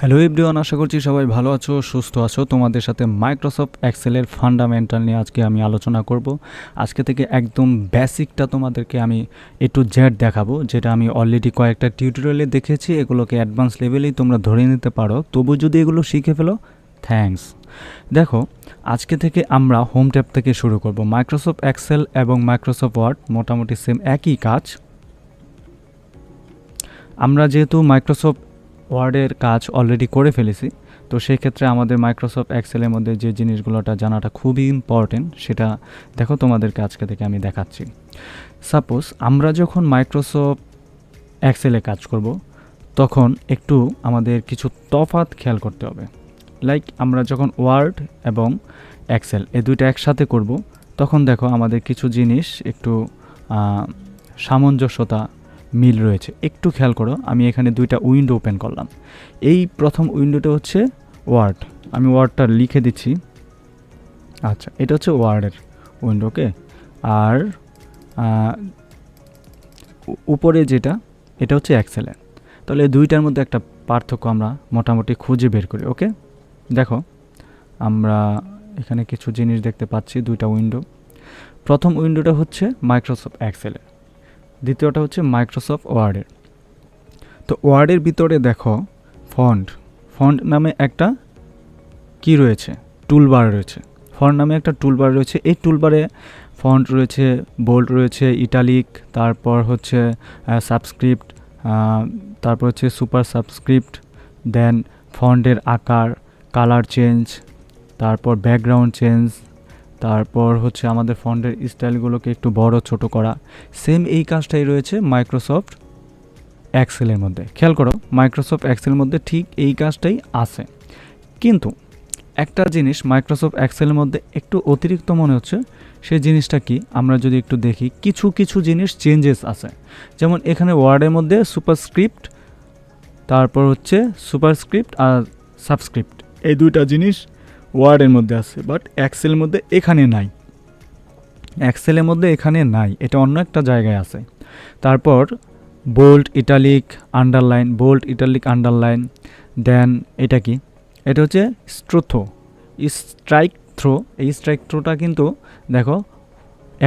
Hello everyone আশা করছি সবাই ভালো আছো, সুস্থ আছো। তোমাদের সাথে মাইক্রোসফট এক্সেলের ফান্ডামেন্টাল নিয়ে আজকে আমি আলোচনা করব। আজকে থেকে একদম বেসিকটা তোমাদেরকে আমি এ টু জেড দেখাবো, যেটা আমি অলরেডি কয়েকটা টিউটোরিয়ালে দেখেছি। এগুলোকে অ্যাডভান্স লেভেলেই তোমরা ধরে নিতে পারো। তবু যদি এগুলো শিখে ফেলো থ্যাঙ্কস দেখো, আজকে থেকে আমরা হোম ট্যাব থেকে শুরু করব। মাইক্রোসফট এক্সেল এবং মাইক্রোসফট ওয়ার্ড মোটামুটি সেম একই কাজ। আমরা যেহেতু মাইক্রোসফট ওয়ার্ডের কাজ অলরেডি করে ফেলেছি। তো সেই ক্ষেত্রে আমাদের মাইক্রোসফট এক্সেলের মধ্যে যে জিনিসগুলোটা জানাটা খুবই ইম্পর্টেন্ট সেটা দেখো তোমাদেরকে আজকে থেকে আমি দেখাচ্ছি। সাপোজ আমরা যখন মাইক্রোসফট এক্সেলে কাজ করব, তখন একটু আমাদের কিছু তফাত খেয়াল করতে হবে। লাইক আমরা যখন ওয়ার্ড এবং এক্সেল এই দুইটা একসাথে করব, তখন দেখো আমাদের কিছু জিনিস একটু সামঞ্জস্যতা মিল রয়েছে। একটু খেয়াল করো, আমি এখানে দুইটা উইন্ডো ওপেন করলাম। এই প্রথম উইন্ডোটা হচ্ছে ওয়ার্ড। আমি ওয়ার্ডটা লিখে দিচ্ছি। আচ্ছা এটা হচ্ছে ওয়ার্ডের উইন্ডো, ওকে? আর উপরে যেটা, এটা হচ্ছে এক্সেলে তাহলে দুইটার মধ্যে একটা পার্থক্য আমরা মোটামুটি খুঁজে বের করি, ওকে? দেখো, আমরা এখানে কিছু জিনিস দেখতে পাচ্ছি, দুইটা উইন্ডো। প্রথম উইন্ডোটা হচ্ছে মাইক্রোসফট এক্সেলের দ্বিতীয়টা হচ্ছে মাইক্রোসফট ওয়ার্ডের তো ওয়ার্ডের ভিতরে দেখো ফন্ট ফন্ট নামে একটা কি রয়েছে? টুলবার রয়েছে। ফন্ট নামে একটা টুলবার রয়েছে। এই টুলবারে ফন্ট রয়েছে বোল্ড রয়েছে ইটালিক তারপর হচ্ছে সাবস্ক্রিপ্ট তারপর হচ্ছে সুপার সাবস্ক্রিপ্ট দেন ফন্টের আকার কালার চেঞ্জ তারপর ব্যাকগ্রাউন্ড চেঞ্জ তারপর হচ্ছে আমাদের ফন্টের স্টাইলগুলোকে একটু বড় ছোট করা। সেম এই কাজটাই রয়েছে মাইক্রোসফট এক্সেলের মধ্যে। খেয়াল করো মাইক্রোসফট এক্সেলের মধ্যে ঠিক এই কাজটাই আছে। কিন্তু একটা জিনিস মাইক্রোসফট এক্সেলের মধ্যে একটু অতিরিক্ত মনে হচ্ছে সেই জিনিসটা কি? আমরা যদি একটু দেখি, কিছু কিছু জিনিস চেঞ্জেস আছে। যেমন এখানে ওয়ার্ডের মধ্যে সুপারস্ক্রিপ্ট তারপর হচ্ছে সুপারস্ক্রিপ্ট আর সাবস্ক্রিপ্ট এই দুইটা জিনিস ওয়ার্ডের মধ্যে আছে বাট এক্সেলের মধ্যে এখানে নাই। এক্সেলের মধ্যে এখানে নাই, এটা অন্য একটা জায়গায় আছে। তারপর bold italic underline bold italic underline then এটা কি? এটা হচ্ছে স্ট্রোথো স্ট্রাইক থ্রো এই স্ট্রাইক থ্রোটা কিন্তু দেখো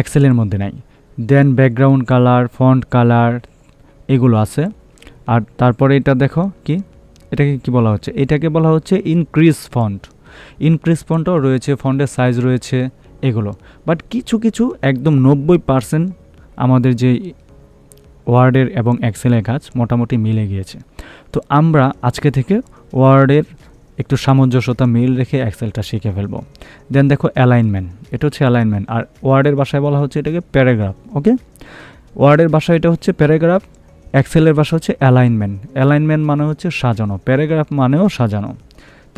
এক্সেলের মধ্যে নাই। Then background colour font colour এগুলো আছে। আর তারপরে এটা দেখো কি? এটাকে কি বলা হচ্ছে? এটাকে বলা হচ্ছে ইনক্রিজ ফন্ট ইনক্রিজ ফন্টও রয়েছে ফন্টের সাইজ রয়েছে, এগুলো। বাট কিছু কিছু একদম নব্বই পার্সেন্ট আমাদের যে ওয়ার্ডের এবং এক্সেলের কাজ মোটামুটি মিলে গিয়েছে। তো আমরা আজকে থেকে ওয়ার্ডের একটু সামঞ্জস্যতা মিল রেখে এক্সেলটা শিখে ফেলব। দেন দেখো অ্যালাইনমেন্ট এটা হচ্ছে অ্যালাইনমেন্ট আর ওয়ার্ডের ভাষায় বলা হচ্ছে এটাকে প্যারাগ্রাফ ওকে ওয়ার্ডের ভাষায় এটা হচ্ছে প্যারাগ্রাফ এক্সেলের ভাষা হচ্ছে অ্যালাইনমেন্ট অ্যালাইনমেন্ট মানে হচ্ছে সাজানো প্যারাগ্রাফ মানেও সাজানো।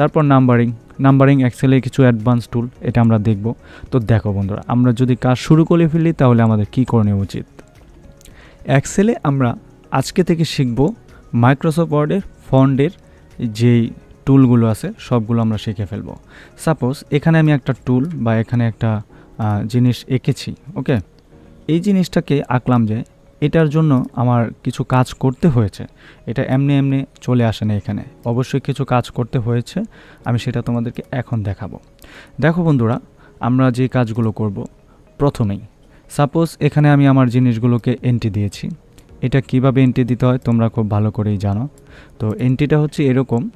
তারপর নাম্বারিং নাম্বারিং এক্সেলে কিছু অ্যাডভান্স টুল এটা আমরা দেখব। তো দেখো বন্ধুরা, আমরা যদি কাজ শুরু করে ফেলি, তাহলে আমাদের কী করণীয় উচিত? এক্সেলে আমরা আজকে থেকে শিখব মাইক্রোসফট ওয়ার্ডের ফন্ডের যেই টুলগুলো আছে, সবগুলো আমরা শিখে ফেলব। সাপোজ এখানে আমি একটা টুল বা এখানে একটা জিনিস এঁকেছি ওকে এই জিনিসটাকে আঁকলাম যে এটার জন্য আমার কিছু কাজ করতে হয়েছে। এটা এমনি এমনি চলে আসে না এখানে। অবশ্যই কিছু কাজ করতে হয়েছে। আমি সেটা তোমাদেরকে এখন দেখাবো। দেখো বন্ধুরা, আমরা যে কাজগুলো করব, প্রথমেই সাপোজ এখানে আমি আমার জিনিসগুলোকে এন্ট্রি দিয়েছি। এটা কীভাবে এন্ট্রি দিতে হয় তোমরা খুব ভালো করেই জানো। তো এন্ট্রিটা হচ্ছে এরকম,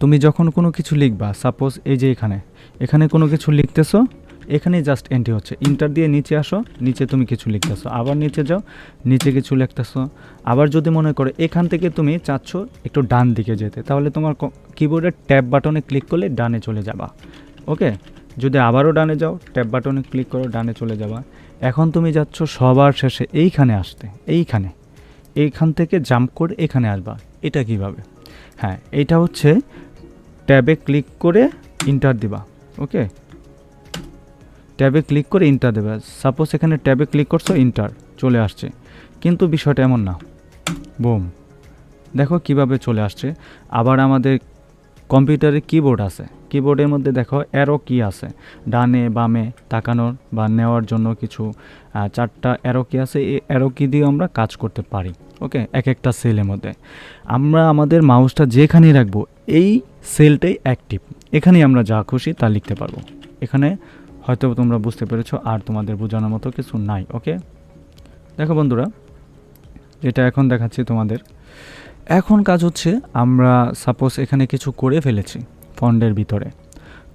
তুমি যখন কোনো কিছু লিখবা সাপোজ এই যে এখানে এখানে কোনো কিছু লিখতেছো এখানে জাস্ট এন্ট্রি হচ্ছে। ইন্টার দিয়ে নিচে আসো, নিচে তুমি কিছু লিখতেছো। আবার নিচে যাও, নিচে কিছু লিখতেছো। আবার যদি মনে করো এখান থেকে তুমি চাচ্ছ একটু ডান দিকে যেতে, তাহলে তোমার কিবোর্ডের ট্যাব বাটনে ক্লিক করলে ডানে চলে যাবা। ওকে যদি আবারও ডানে যাও ট্যাব বাটনে ক্লিক করো, ডানে চলে যাবা। এখন তুমি যাচ্ছ সবার শেষে এইখানে আসতে, এইখানে। এইখান থেকে জাম্প করে এখানে আসবা। এটা কীভাবে? হ্যাঁ এটা হচ্ছে ট্যাবে ক্লিক করে ইন্টার দিবা। ওকে ট্যাবে ক্লিক করে ইন্টার দেবে। সাপোজ এখানে ট্যাবে ক্লিক করছ ইন্টার চলে আসছে। কিন্তু বিষয়টা এমন না। বোম দেখো কীভাবে চলে আসছে। আবার আমাদের কম্পিউটারে কিবোর্ড আছে। কিবোর্ডের মধ্যে দেখো অ্যারো কি আছে। ডানে, বামে, তাকানোর বা নেওয়ার জন্য কিছু চারটা অ্যারো কি আছে। এই অ্যারো কি দিয়ে আমরা কাজ করতে পারি। ওকে এক একটা সেলের মধ্যে। আমরা আমাদের মাউসটা যেখানেই রাখব, এই সেলটাই অ্যাক্টিভ এখানেই আমরা যা খুশি তা লিখতে পারব। এখানে হয়তো তোমরা বুঝতে পেরেছ, আর তোমাদের বোঝানোর মতো কিছু নাই, ওকে? দেখো বন্ধুরা যেটা এখন দেখাচ্ছি তোমাদের। এখন কাজ হচ্ছে, আমরা সাপোজ এখানে কিছু করে ফেলেছি ফন্ডের ভিতরে।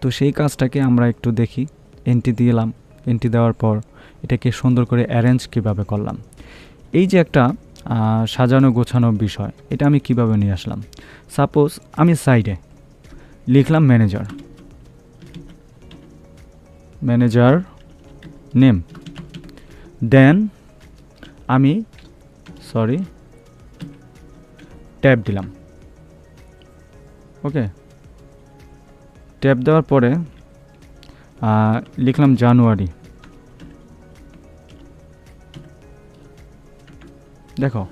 তো সেই কাজটাকে আমরা একটু দেখি এন্ট্রি দিলাম এন্ট্রি দেওয়ার পর এটাকে সুন্দর করে অ্যারেঞ্জ কীভাবে করলাম। এই যে একটা সাজানো গোছানো বিষয়, এটা আমি কীভাবে নিয়ে আসলাম? সাপোজ আমি সাইডে লিখলাম ম্যানেজার ম্যানেজার নেম। দেন আমি, সরি, ট্যাব দিলাম। ওকে। ট্যাব দেওয়ার পরে লিখলাম জানুয়ারি। দেখো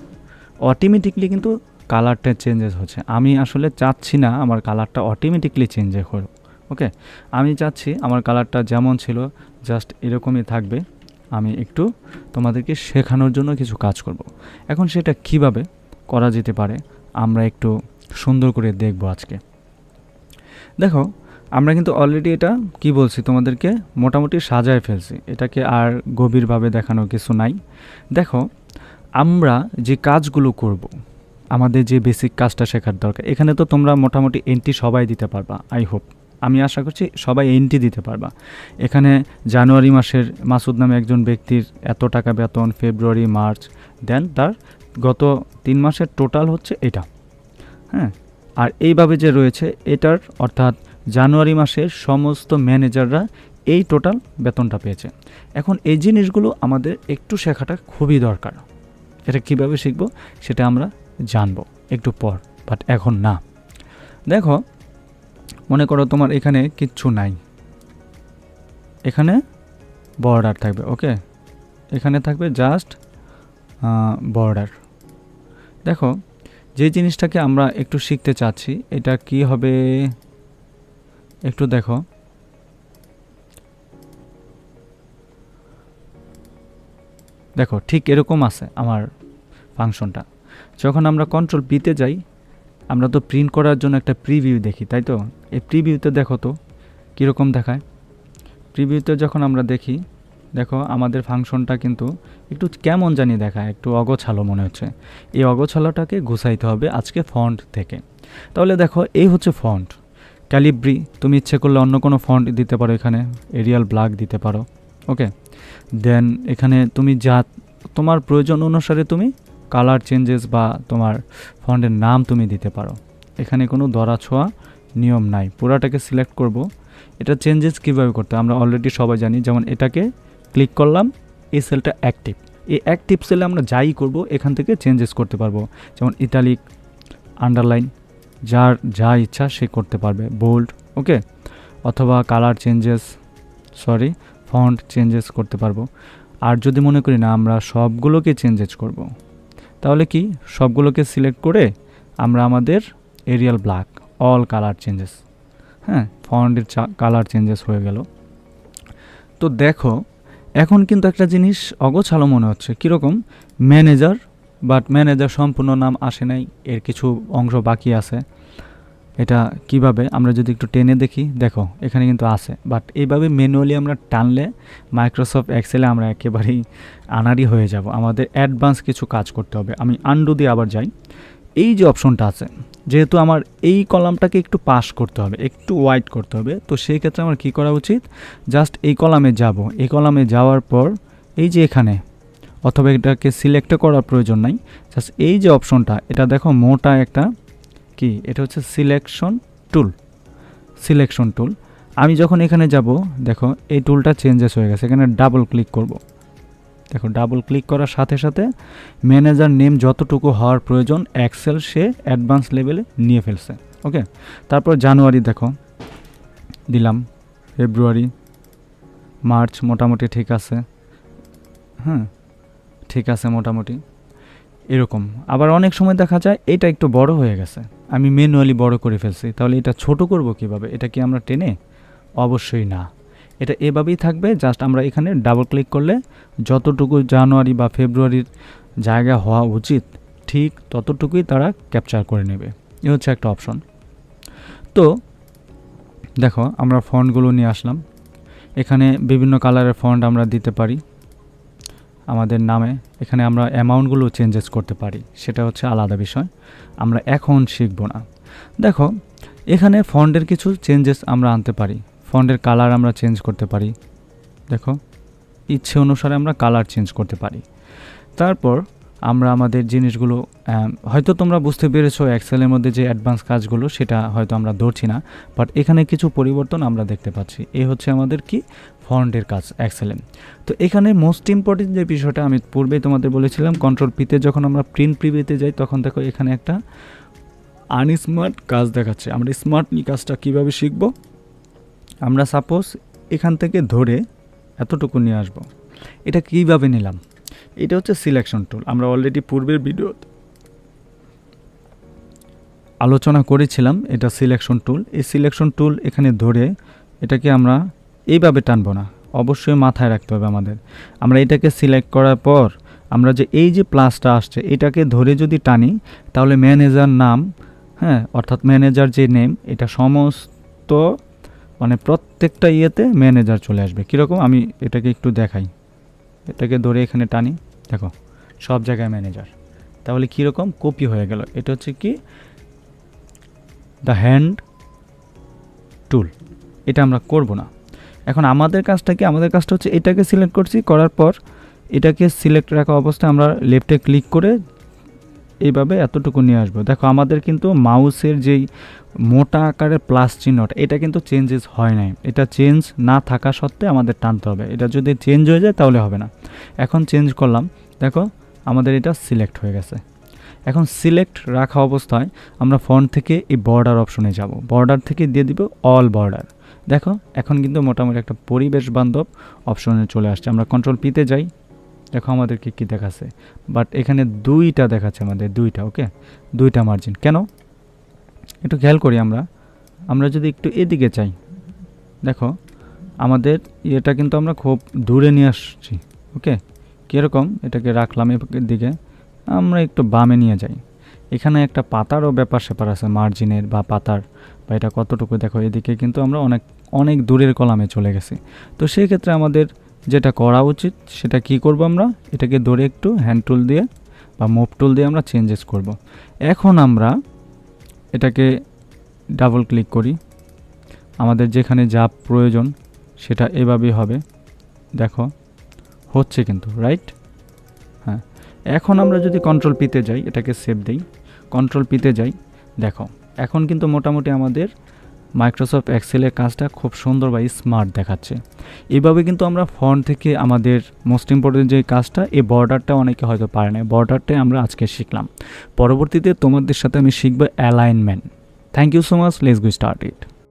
অটোমেটিকলি কিন্তু কালারটা চেঞ্জেস হচ্ছে। আমি আসলে চাচ্ছি না আমার কালারটা অটোমেটিকলি চেঞ্জ হোক ওকে আমি চাচ্ছি আমার কালারটা যেমন ছিল জাস্ট এরকমই থাকবে। আমি একটু তোমাদেরকে শেখানোর জন্য কিছু কাজ করব। এখন সেটা কীভাবে করা যেতে পারে, আমরা একটু সুন্দর করে দেখব আজকে। দেখো, আমরা কিন্তু অলরেডি এটা কি বলছি তোমাদেরকে? মোটামুটি সাজায় ফেলছি। এটাকে আর গভীরভাবে দেখানো কিছু নাই। দেখো, আমরা যে কাজগুলো করব, আমাদের যে বেসিক কাজটা শেখার দরকার, এখানে তো তোমরা মোটামুটি এন্ট্রি সবাই দিতে পারবা আই হোপ আমি আশা করছি সবাই এন্ট্রি দিতে পারবা। এখানে জানুয়ারি মাসের মাসুদ নামে একজন ব্যক্তির এত টাকা বেতন, ফেব্রুয়ারি, মার্চ, দেন তার গত তিন মাসের টোটাল হচ্ছে এটা। হ্যাঁ আর এইভাবে যে রয়েছে, এটার অর্থাৎ জানুয়ারি মাসের সমস্ত ম্যানেজাররা এই টোটাল বেতনটা পেয়েছে। এখন এই জিনিসগুলো আমাদের একটু শেখাটা খুবই দরকার। এটা কীভাবে শিখব, সেটা আমরা জানব একটু পর বাট এখন না। দেখো মনে করো তোমার এখানে কিচ্ছু নাই। এখানে বর্ডার থাকবে ওকে এখানে থাকবে জাস্ট বর্ডার দেখো, যে জিনিসটাকে আমরা একটু শিখতে চাচ্ছি, এটা কি হবে? একটু দেখো। দেখো, ঠিক এরকম আছে আমার ফাংশনটা। যখন আমরা কন্ট্রোল পিতে যাই আমরা তো প্রিন্ট করার জন্য একটা প্রিভিউ দেখি, তাই তো? এই প্রিভিউতে দেখো তো, কীরকম দেখায়? প্রিভিউতে যখন আমরা দেখি, দেখো আমাদের ফাংশনটা কিন্তু একটু কেমন জানি দেখায়, একটু অগোছালো মনে হচ্ছে। এই অগোছালোটাকে গুছাইতে হবে আজকে ফন্ট থেকে। তাহলে দেখো, এই হচ্ছে ফন্ট ক্যালিব্রি তুমি ইচ্ছে করলে অন্য কোনো ফন্ট দিতে পারো এখানে এরিয়াল ব্ল্যাক দিতে পারো ওকে দেন এখানে তুমি যা তোমার প্রয়োজন অনুসারে তুমি কালার চেঞ্জেস বা তোমার ফন্টের নাম তুমি দিতে পারো। এখানে কোনো দরা ছোঁয়া নিয়ম নাই। পুরাটাকে সিলেক্ট করব। এটা চেঞ্জেস কীভাবে করতে আমরা অলরেডি সবাই জানি। যেমন এটাকে ক্লিক করলাম, এই সেলটা অ্যাক্টিভ এই অ্যাক্টিভ সেলে আমরা যাই করব, এখান থেকে চেঞ্জেস করতে পারব। যেমন ইটালিক আন্ডারলাইন যার যা ইচ্ছা সে করতে পারবে। বোল্ড ওকে অথবা colour changes sorry font changes করতে পারব। আর যদি মনে করি না, আমরা সবগুলোকে চেঞ্জেস করব। তাহলে কি সবগুলোকে সিলেক্ট করে আমরা আমাদের Arial black all colour changes হ্যাঁ ফন্টের কালার চেঞ্জেস হয়ে গেল। তো দেখো, এখন কিন্তু একটা জিনিস অগোছালো মনে হচ্ছে। কীরকম? ম্যানেজার বাট ম্যানেজার সম্পূর্ণ নাম আসে নাই, এর কিছু অংশ বাকি আছে। এটা কীভাবে? আমরা যদি একটু টেনে দেখি, দেখো, এখানে কিন্তু আছে। বাট এইভাবে ম্যানুয়ালি আমরা টানলে মাইক্রোসফট এক্সেলে আমরা একেবারেই আনারি হয়ে যাব। আমাদের অ্যাডভান্স কিছু কাজ করতে হবে। আমি আন্ডু দিয়ে আবার যাই। এই যে অপশনটা আছে, যেহেতু আমার এই কলামটাকে একটু পাস করতে হবে, একটু ওয়াইড করতে হবে, তো সেই ক্ষেত্রে আমার কী করা উচিত? জাস্ট এই কলামে যাব। এই কলামে যাওয়ার পর এই যে এখানে, অথবা এটাকে সিলেক্ট করার প্রয়োজন নাই। জাস্ট এই যে অপশনটা এটা দেখো মোটা একটা কি? এটা হচ্ছে সিলেকশন টুল সিলেকশন টুল আমি যখন এখানে যাব, দেখো, এই টুলটা চেঞ্জেস হয়ে গেছে। এখানে ডাবল ক্লিক করব। দেখো ডাবল ক্লিক করার সাথে সাথে ম্যানেজার নেম যতটুকু হওয়ার প্রয়োজন এক্সেল সে অ্যাডভান্স লেভেলে নিয়ে ফেলছে। ওকে তারপর জানুয়ারি দেখো, দিলাম। ফেব্রুয়ারি মার্চ মোটামুটি ঠিক আছে। হ্যাঁ ঠিক আছে মোটামুটি। এরকম। আবার অনেক সময় দেখা যায় এটা একটু বড় হয়ে গেছে। আমি ম্যানুয়ালি বড় করে ফেলছি। তাহলে এটা ছোট করব কীভাবে? এটা কি আমরা টেনে? অবশ্যই না। এটা এভাবেই থাকবে। জাস্ট আমরা এখানে ডাবল ক্লিক করলে যতটুকু জানুয়ারি বা ফেব্রুয়ারির জায়গা হওয়া উচিত, ঠিক ততটুকুই তারা ক্যাপচার করে নেবে। এ হচ্ছে একটা অপশন তো, দেখো আমরা ফন্টগুলো নিয়ে আসলাম। এখানে বিভিন্ন কালারের ফন্ট আমরা দিতে পারি। আমাদের নামে। এখানে আমরা অ্যামাউন্টগুলো চেঞ্জেস করতে পারি। সেটা হচ্ছে আলাদা বিষয়। আমরা এখন শিখব না। দেখো, এখানে ফন্ডের কিছু চেঞ্জেস আমরা আনতে পারি। ফন্টের কালার আমরা চেঞ্জ করতে পারি। দেখো, ইচ্ছে অনুসারে আমরা কালার চেঞ্জ করতে পারি। তারপর আমরা আমাদের জিনিসগুলো হয়তো তোমরা বুঝতে পেরেছ এক্সেলের মধ্যে যে অ্যাডভান্স কাজগুলো, সেটা হয়তো আমরা ধরছি না। বাট এখানে কিছু পরিবর্তন আমরা দেখতে পাচ্ছি। এ হচ্ছে আমাদের কি? ফন্টের কাজ এক্সেলেম তো এখানে মোস্ট ইম্পর্টেন্ট যে বিষয়টা আমি পূর্বেই তোমাদের বলেছিলাম কন্ট্রোল পিতে যখন আমরা প্রিন্ট প্রিভিউতে যাই, তখন দেখো এখানে একটা আনস্মার্ট কাজ দেখাচ্ছে। আমরা স্মার্টলি কাজটা কীভাবে শিখব? আমরা সাপোজ এখান থেকে ধরে এতটুকু নিয়ে আসব। এটা কীভাবে নিলাম? এটা হচ্ছে সিলেকশন টুল আমরা অলরেডি পূর্বের ভিডিও আলোচনা করেছিলাম এটা সিলেকশন টুল এই সিলেকশন টুল এখানে ধরে এটাকে আমরা এইভাবে টানবো না। অবশ্যই মাথায় রাখতে হবে আমাদের। আমরা এটাকে সিলেক্ট করার পর আমরা যে এই যে প্লাসটা আসছে, এটাকে ধরে যদি টানি, তাহলে ম্যানেজার নাম হ্যাঁ অর্থাৎ ম্যানেজার যে নেম এটা সমস্ত মানে প্রত্যেকটা ইয়েতে ম্যানেজার চলে আসবে। কীরকম? আমি এটাকে একটু দেখাই। এটাকে ধরে এখানে টানি। দেখো, সব জায়গায় ম্যানেজার তাহলে কীরকম? কপি হয়ে গেল। এটা হচ্ছে কি? দ্য হ্যান্ড টুল এটা আমরা করব না। এখন আমাদের কাজটা কি? আমাদের কাজটা হচ্ছে এটাকে সিলেক্ট করছি, করার পর এটাকে সিলেক্ট রাখা অবস্থায় আমরা লেফটে ক্লিক করে এইভাবে এতটুকু নিয়ে আসব। দেখো আমাদের কিন্তু মাউসের যেই মোটা আকারের প্লাস চিহ্নটা, এটা কিন্তু চেঞ্জেস হয় নাই। এটা চেঞ্জ না থাকা সত্ত্বে আমাদের টানতে হবে। এটা যদি চেঞ্জ হয়ে যায় তাহলে হবে না। এখন চেঞ্জ করলাম। দেখো আমাদের এটা সিলেক্ট হয়ে গেছে। এখন সিলেক্ট রাখা অবস্থায় আমরা ফন্ট থেকে এই বর্ডার অপশনে যাব। বর্ডার থেকে দিয়ে দিব অল বর্ডার দেখো, এখন কিন্তু মোটামুটি একটা পরিবেশ বান্ধব অপশনে চলে আসছে। আমরা কন্ট্রোল পিতে যাই। দেখো আমাদের কি দেখাচ্ছে। বাট এখানে দুইটা দেখাচ্ছে আমাদের, দুইটা ওকে দুইটা মার্জিন কেন? একটু খেয়াল করি আমরা। আমরা যদি একটু এদিকে চাই। দেখো, আমাদের এটা কিন্তু আমরা খুব দূরে নিয়ে আসছি ওকে কীরকম? এটাকে রাখলাম এর দিকে। আমরা একটু বামে নিয়ে যাই। এখানে একটা পাতারও ব্যাপার স্যাপার আছে মার্জিনের বা পাতার। বা এটা কতটুকু? দেখো, এদিকে কিন্তু আমরা অনেক অনেক দূরের কলামে চলে গেছি। তো সেই ক্ষেত্রে আমাদের যেটা করা উচিত, সেটা কি করব আমরা? এটাকে ধরে একটু হ্যান্ড টুল দিয়ে বা মুভ টুল দিয়ে আমরা চেঞ্জেস করব। এখন আমরা এটাকে ডাবল ক্লিক করি। আমাদের যেখানে যা প্রয়োজন, সেটা এভাবেই হবে। দেখো, হচ্ছে কিন্তু রাইট হ্যাঁ এখন আমরা যদি কন্ট্রোল পিতে যাই, এটাকে সেভ দিই। কন্ট্রোল পিতে যাই, দেখো, এখন কিন্তু মোটামুটি আমাদের মাইক্রোসফট এক্সেলের কাজটা খুব সুন্দর বা স্মার্ট দেখাচ্ছে। এভাবে কিন্তু আমরা ফন্ট থেকে আমাদের মোস্ট ইম্পর্টেন্ট যে কাজটা, এই বর্ডারটা অনেকে হয়তো পারে না বর্ডারটাই আমরা আজকে শিখলাম। পরবর্তীতে তোমাদের সাথে আমি শিখব alignment thank you so much let's go start it